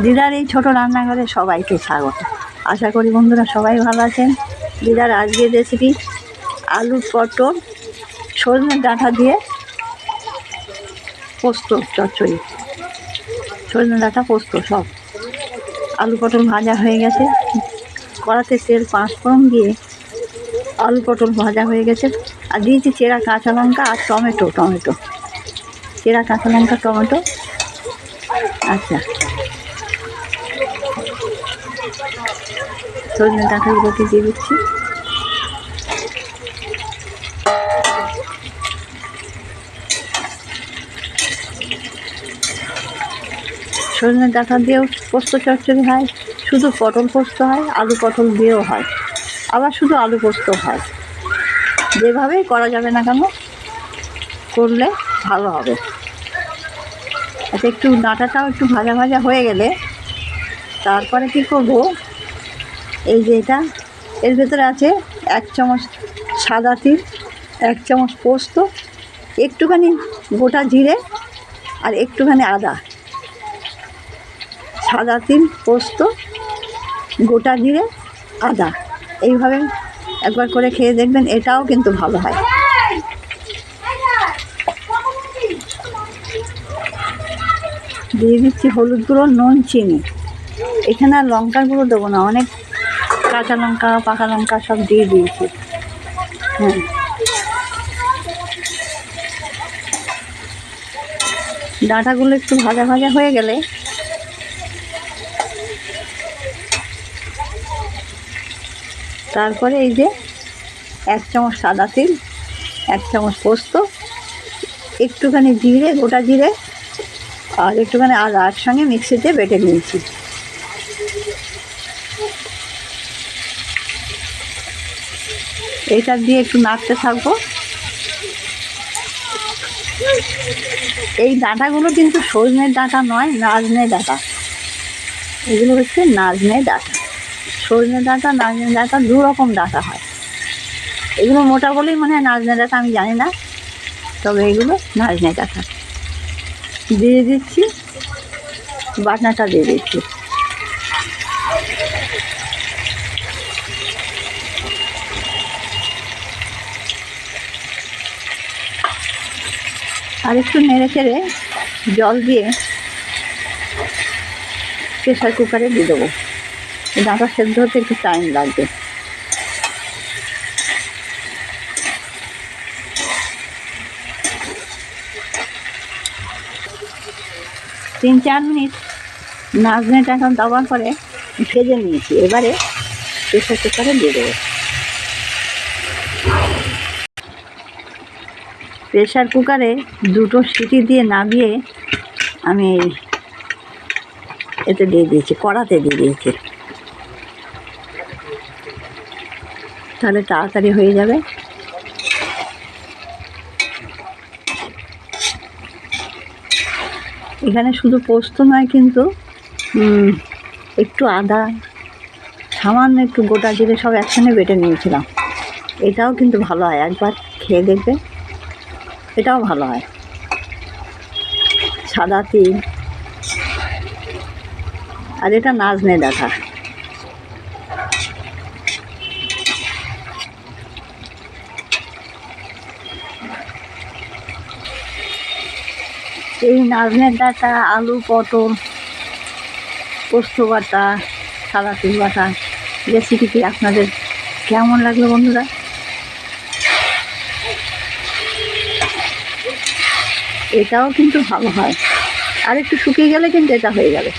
দিদার এই ছোট রান্নাঘরে সবাইকে স্বাগত। আশা করি বন্ধুরা সবাই ভালো আছেন। দিদার আজকের রেসিপি আলু পটল সজনের ডাঁটা দিয়ে পোস্ত চচ্চড়ি। সজনে ডাঁটা, পোস্ত সব। আলু পটল ভাজা হয়ে গেছে। কড়াতে তেল পাঁচ ফোড়ন দিয়ে আলু পটল ভাজা হয়ে গেছে। আর দিয়েছি চেরা কাঁচা লঙ্কা আর টমেটো টমেটো। চেরা কাঁচা লঙ্কা, টমেটো। আচ্ছা। সজনে ডাঁটাগুলোকে দিয়ে দিচ্ছি। সজনে ডাঁটা দিয়েও পোস্ত চচ্চড়ি হয়, শুধু পটল পোস্ত হয়, আলু পটল দিয়েও হয়। আবার শুধু আলু পোস্ত হয়। যেভাবেই করা যাবে না কেন, করলে ভালো হবে। আচ্ছা একটু ডাঁটাটাও একটু ভাজা ভাজা হয়ে গেলে তারপরে কী করব? এই যে এটা, এর ভেতরে আছে এক চামচ সাদা তিল, এক চামচ পোস্ত, একটুখানি গোটা জিরে আর একটুখানি আদা। সাদা তিল, পোস্ত, গোটা জিরে, আদা। এইভাবে একবার করে খেয়ে দেখবেন, এটাও কিন্তু ভালো হয়। দিয়ে দিচ্ছি হলুদ গুঁড়ো, নুন, চিনি। এখানে আর লঙ্কার গুঁড়ো দেবো না, অনেক কাঁচা লঙ্কা, পাকা লঙ্কা সব দিয়ে দিয়েছি। হ্যাঁ। ডাঁটাগুলো একটু ভাজা ভাজা হয়ে গেলে তারপরে এই যে এক চামচ সাদা তিল, এক চামচ পোস্ত, একটুখানি জিরে, গোটা জিরে, আর একটুখানি আদা একসঙ্গে মিক্সিতে বেটে নিয়েছি। এটা দিয়ে একটু নাড়তে থাকব। এই ডাঁটাগুলো কিন্তু সজনের ডাঁটা নয়, নাজনে ডাঁটা। এগুলো হচ্ছে নাজনে ডাঁটা। সজনে ডাঁটা, নাজনে ডাঁটা, দু রকম ডাঁটা হয়। এগুলো মোটা বলেই মনে হয় নাজনে ডাঁটা, আমি জানি না। তবে এগুলো নাজনে ডাঁটা। দিয়ে দিচ্ছি, বাটনাটা দিয়ে দিচ্ছি। আর একটু নেড়ে চেড়ে জল দিয়ে প্রেশার কুকারে দিয়ে দেবো। ডাঁটা সেদ্ধ হতে একটু টাইম লাগবে। তিন চার মিনিট নাচনে টাকা দেওয়ার পরে ভেজে নিয়েছি। এবারে প্রেশার কুকারে দিয়ে দেবো। প্রেশার কুকারে দুটো সিটি দিয়ে নামিয়ে আমি এতে দিয়ে দিয়েছি, কড়াতে দিয়ে দিয়েছি। তাহলে তাড়াতাড়ি হয়ে যাবে। এখানে শুধু পোস্ত নয় কিন্তু একটু আদা, সামান্য একটু গোটা জিরে সব একসঙ্গে বেটে নিয়েছিলাম। এটাও কিন্তু ভালো হয়, একবার খেয়ে দেখবে। এটাও ভালো হয়। সাদা তিল। আর এটা নাজনে দেখা। এই নাজনের ডাটা, আলু, পটল, পোস্ত বাটা, সাদা তিল বাটা, রেসিপিটি আপনাদের কেমন লাগল বন্ধুরা? এটাও কিন্তু ভালো হয়। আর একটু শুকিয়ে গেলে কিন্তু এটা হয়ে যাবে।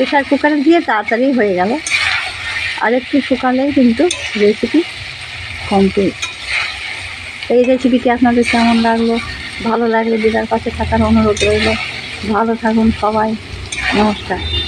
প্রেশার কুকারে দিয়ে তাড়াতাড়ি হয়ে গেল। আর একটু শুকালেই কিন্তু রেসিপি কমপ্লিট এই রেসিপিটি আপনাদের কেমন লাগল? ভালো লাগলে দিদার পাশে থাকার অনুরোধ রইল। ভালো থাকুন সবাই। নমস্কার।